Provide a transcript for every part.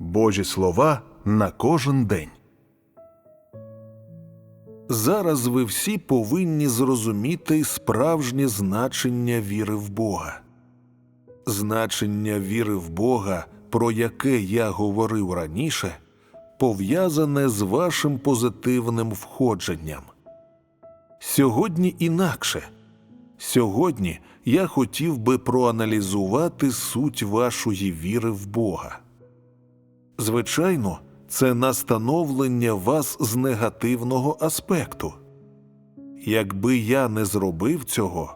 Божі слова на кожен день. Зараз ви всі повинні зрозуміти справжнє значення віри в Бога. Значення віри в Бога, про яке я говорив раніше, пов'язане з вашим позитивним входженням. Сьогодні інакше. Сьогодні я хотів би проаналізувати суть вашої віри в Бога. Звичайно, це настановлення вас з негативного аспекту. Якби я не зробив цього,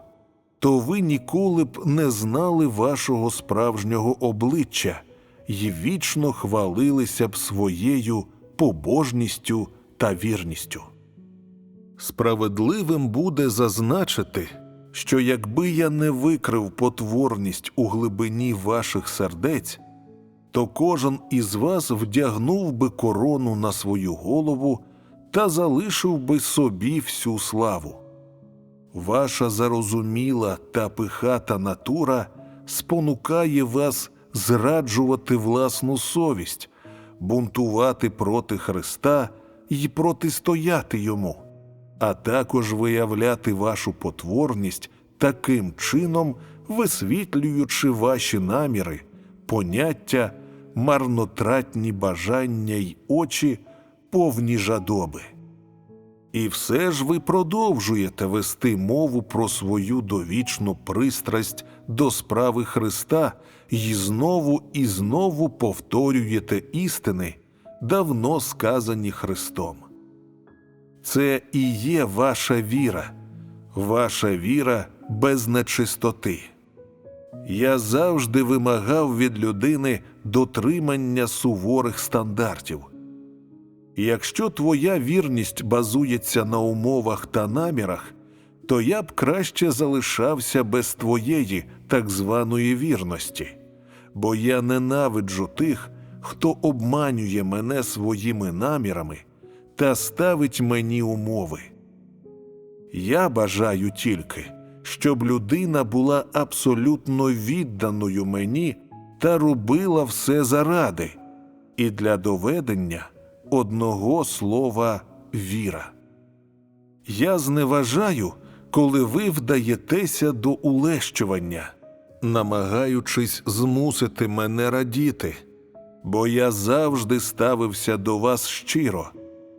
то ви ніколи б не знали вашого справжнього обличчя і вічно хвалилися б своєю побожністю та вірністю. Справедливим буде зазначити, що якби я не викрив потворність у глибині ваших сердець, то кожен із вас вдягнув би корону на свою голову та залишив би собі всю славу. Ваша зарозуміла та пихата натура спонукає вас зраджувати власну совість, бунтувати проти Христа і протистояти йому, а також виявляти вашу потворність таким чином, висвітлюючи ваші наміри, поняття, марнотратні бажання й очі, повні жадоби. І все ж ви продовжуєте вести мову про свою довічну пристрасть до справи Христа і знову і знову повторюєте істини, давно сказані Христом. Це і є ваша віра, ваша віра без нечистоти. Я завжди вимагав від людини дотримання суворих стандартів. І Якщо твоя вірність базується на умовах та намірах, то я б краще залишався без твоєї так званої вірності, бо я ненавиджу тих, хто обманює мене своїми намірами та ставить мені умови. Я бажаю тільки, щоб людина була абсолютно відданою мені та робила все заради, і для доведення одного слова віра. Я зневажаю, коли ви вдаєтеся до улещування, намагаючись змусити мене радіти, бо я завжди ставився до вас щиро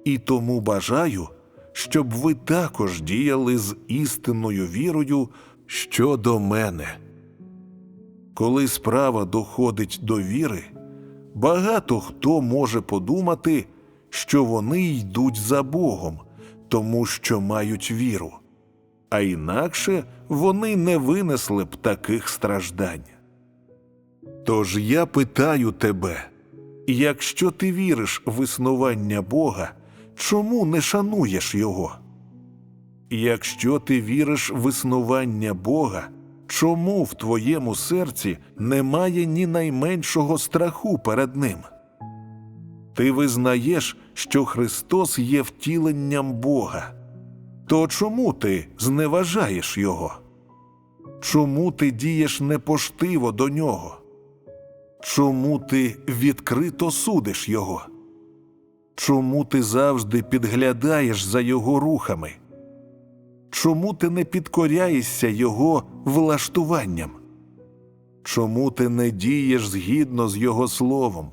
і тому бажаю, щоб ви також діяли з істинною вірою щодо мене. Коли справа доходить до віри, багато хто може подумати, що вони йдуть за Богом, тому що мають віру, а інакше вони не винесли б таких страждань. Тож я питаю тебе, якщо ти віриш в існування Бога, чому не шануєш Його? Якщо ти віриш в існування Бога, чому в твоєму серці немає ні найменшого страху перед Ним? Ти визнаєш, що Христос є втіленням Бога. То чому ти зневажаєш Його? Чому ти дієш непоштиво до нього? Чому ти відкрито судиш Його? Чому ти завжди підглядаєш за Його рухами? Чому ти не підкоряєшся Його влаштуванням? Чому ти не дієш згідно з Його словом?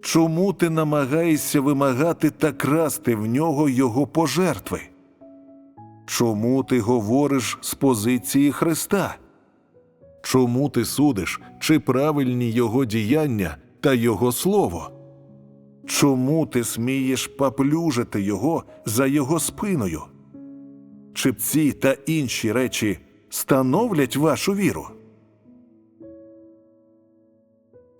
Чому ти намагаєшся вимагати та красти в нього Його пожертви? Чому ти говориш з позиції Христа? Чому ти судиш, чи правильні Його діяння та Його слово? Чому ти смієш поплюжити Його за Його спиною? Чи ці та інші речі становлять вашу віру?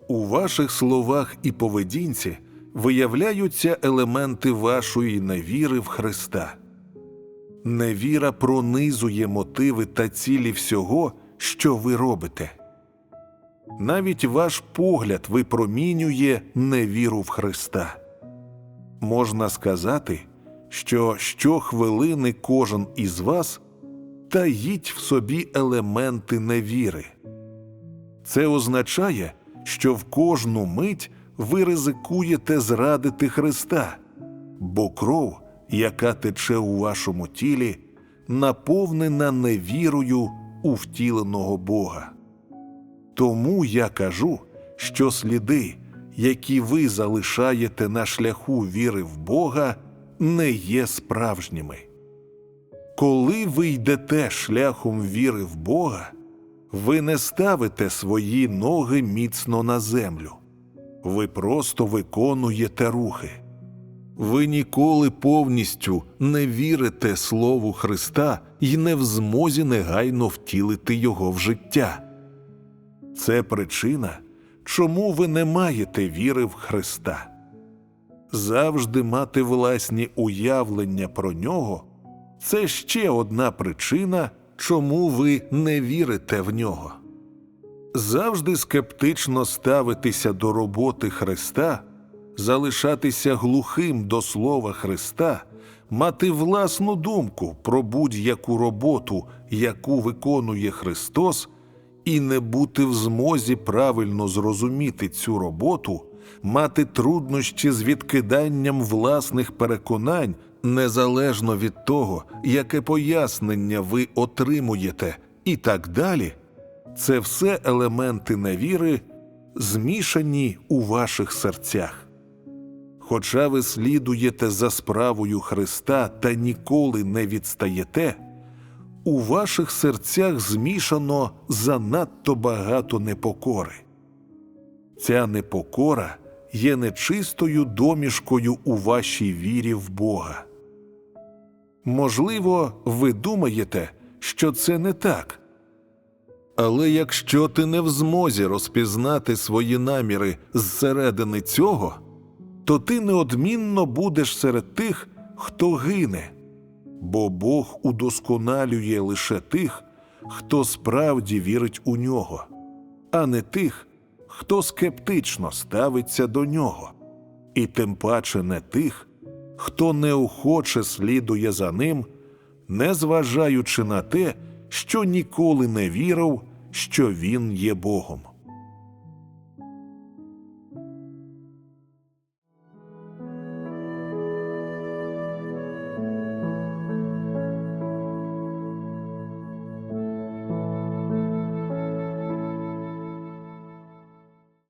У ваших словах і поведінці виявляються елементи вашої невіри в Христа. Невіра пронизує мотиви та цілі всього, що ви робите. Навіть ваш погляд випромінює невіру в Христа. Можна сказати, що щохвилини кожен із вас таїть в собі елементи невіри. Це означає, що в кожну мить ви ризикуєте зрадити Христа, бо кров, яка тече у вашому тілі, наповнена невірою у втіленого Бога. Тому я кажу, що сліди, які ви залишаєте на шляху віри в Бога, не є справжніми. Коли ви йдете шляхом віри в Бога, ви не ставите свої ноги міцно на землю. Ви просто виконуєте рухи. Ви ніколи повністю не вірите Слову Христа і не в змозі негайно втілити Його в життя. Це причина, чому ви не маєте віри в Христа. Завжди мати власні уявлення про нього це ще одна причина, чому ви не вірите в нього. Завжди скептично ставитися до роботи Христа, залишатися глухим до Слова Христа, мати власну думку про будь-яку роботу, яку виконує Христос, і не бути в змозі правильно зрозуміти цю роботу, мати труднощі з відкиданням власних переконань, незалежно від того, яке пояснення ви отримуєте, і так далі. Це все елементи невіри, змішані у ваших серцях. Хоча ви слідуєте за справою Христа та ніколи не відстаєте, у ваших серцях змішано занадто багато непокори. Ця непокора є нечистою домішкою у вашій вірі в Бога. Можливо, ви думаєте, що це не так. Але якщо ти не в змозі розпізнати свої наміри зсередини цього, то ти неодмінно будеш серед тих, хто гине, бо Бог удосконалює лише тих, хто справді вірить у нього, а не тих, хто скептично ставиться до нього, і тим паче не тих, хто неохоче слідує за ним, незважаючи на те, що ніколи не вірив, що він є Богом.